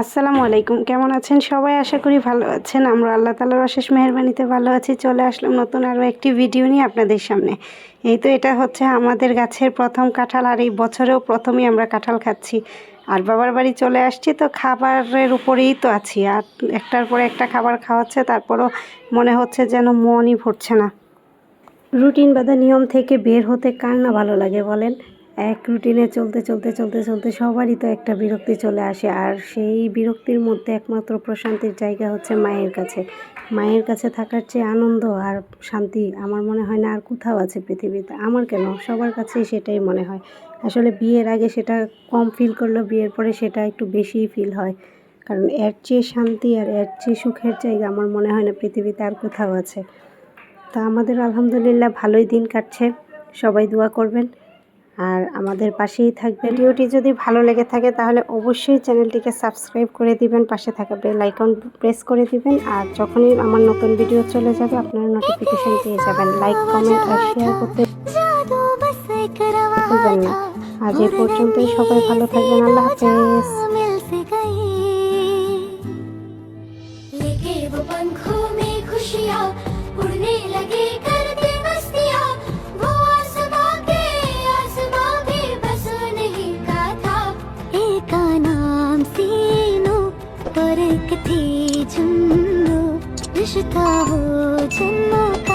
আসসালামু আলাইকুম। কেমন আছেন? সবাই আশা করি ভালো আছেন। আমরা আল্লাহ তালার অশেষ মেহরবানিতে ভালো আছি। চলে আসলাম নতুন আরও একটি ভিডিও নিয়ে আপনাদের সামনে। এই তো এটা হচ্ছে আমাদের গাছের প্রথম কাঁঠাল আর এই বছরেও প্রথমেই আমরা কাঁঠাল খাচ্ছি। আর বাবার বাড়ি চলে আসছি তো খাবারের উপরেই তো আছি। আর একটার পরে একটা খাবার খাওয়াচ্ছে, তারপরও মনে হচ্ছে যেন মনই ভরছে না। রুটিন বাঁধা নিয়ম থেকে বের হতে কার না ভালো লাগে বলেন? এক রুটিনে চলতে চলতে চলতে চলতে সবারই তো একটা বিরক্তি চলে আসে। আর সেই বিরক্তির মধ্যে একমাত্র প্রশান্তির জায়গা হচ্ছে মায়ের কাছে। মায়ের কাছে থাকার চেয়ে আনন্দ আর শান্তি আমার মনে হয় না আর কোথাও আছে পৃথিবীতে। আমার কেন? সবার কাছেই সেটাই মনে হয়। আসলে বিয়ের আগে সেটা কম ফিল করলেও বিয়ের পরে সেটা একটু বেশিই ফিল হয়। কারণ এর চেয়ে শান্তি আর এর চেয়ে সুখের জায়গা আমার মনে হয় না পৃথিবীতে আর কোথাও আছে। তা আমাদের আলহামদুলিল্লাহ ভালোই দিন কাটছে। সবাই দোয়া করবেন। আর আমাদের পাশেই থাকবে। ভিডিওটি যদি ভালো লেগে থাকে তাহলে অবশ্যই চ্যানেলটিকে সাবস্ক্রাইব করে দিবেন, পাশে থাকা বেল আইকন প্রেস করে দিবেন। আর যখনই আমার নতুন ভিডিও চলে যাবে, আপনারা নোটিফিকেশান পেয়ে যাবেন। লাইক কমেন্ট আর শেয়ার করতে আজ এই পর্যন্তই, সবাই ভালো থাকবেন, আল্লাহ হাফেজ। और एक थी जुन्नू रिश्ता वो जन्मों का